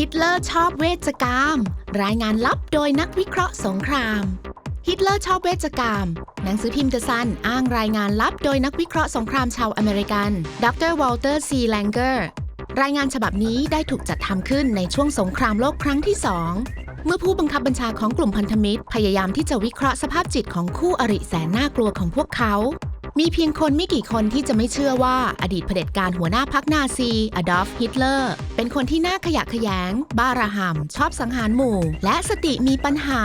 ฮิตเลอร์ชอบเวชกรรม รายงานลับโดยนักวิเคราะห์สงคราม ฮิตเลอร์ชอบเวชกรรม หนังสือพิมพ์เดอะซันอ้างรายงานลับโดยนักวิเคราะห์สงครามชาวอเมริกัน ดรวอลเตอร์ซีแลงเกอร์ รายงานฉบับนี้ได้ถูกจัดทำขึ้นในช่วงสงครามโลกครั้งที่สองเมื่อผู้บังคับบัญชาของกลุ่มพันธมิตร พยายามที่จะวิเคราะห์สภาพจิตของคู่อริแสนน่ากลัวของพวกเขา มีเพียงคนไม่กี่คนที่จะไม่เชื่อว่าอดีตเผด็จการหัวหน้าพรรคนาซีอดอล์ฟฮิตเลอร์ เป็นคนที่น่าขยะแขยง บ้าระห่ำชอบสังหารหมู่ และสติมีปัญหา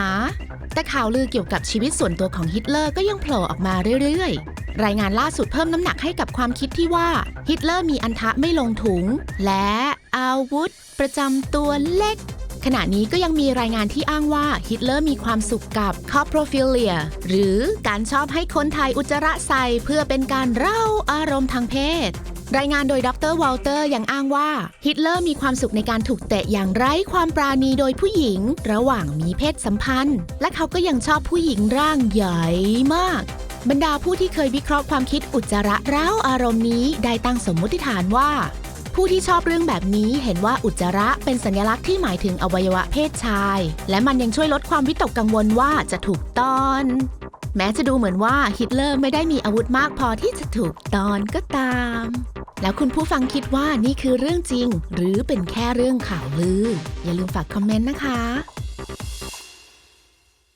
แต่ข่าวลือเกี่ยวกับชีวิตส่วนตัวของฮิตเลอร์ก็ยังโผล่ออกมาเรื่อยๆ รายงานล่าสุดเพิ่มน้ำหนักให้กับความคิดที่ว่าฮิตเลอร์มีอันทะไม่ลงถุง และอาวุธ ประจำตัวเล็ก ขณะนี้ก็ยังมีรายงานที่อ้างว่าฮิตเลอร์มีความสุขกับ coprophilia หรือการชอบให้คนไทยอุจจาระใส่เพื่อเป็นการเร่าอารมณ์ทางเพศรายงานโดยดรวอลเตอร์ยังอ้างว่า ฮิตเลอร์มีความสุขในการถูกเตะอย่างไร้ความปราณีโดยผู้หญิง ระหว่างมีเพศสัมพันธ์ และเขาก็ยังชอบผู้หญิงร่างใหญ่มาก บรรดาผู้ที่เคยวิเคราะห์ความคิดอุจจาระเร้าอารมณ์นี้ ได้ตั้งสมมติฐานว่า ผู้ที่ชอบเรื่องแบบนี้เห็นว่าอุจจาระเป็นสัญลักษณ์ที่หมายถึงอวัยวะเพศชาย และมันยังช่วยลดความวิตกกังวลว่าจะถูกต้อน แม้จะดูเหมือนว่าฮิตเลอร์ไม่ได้มีอาวุธมากพอที่จะถูกตอนก็ตาม แล้วคุณผู้ฟังคิดว่านี่คือเรื่องจริง หรือเป็นแค่เรื่องข่าวลือ อย่าลืมฝากคอมเมนต์นะคะ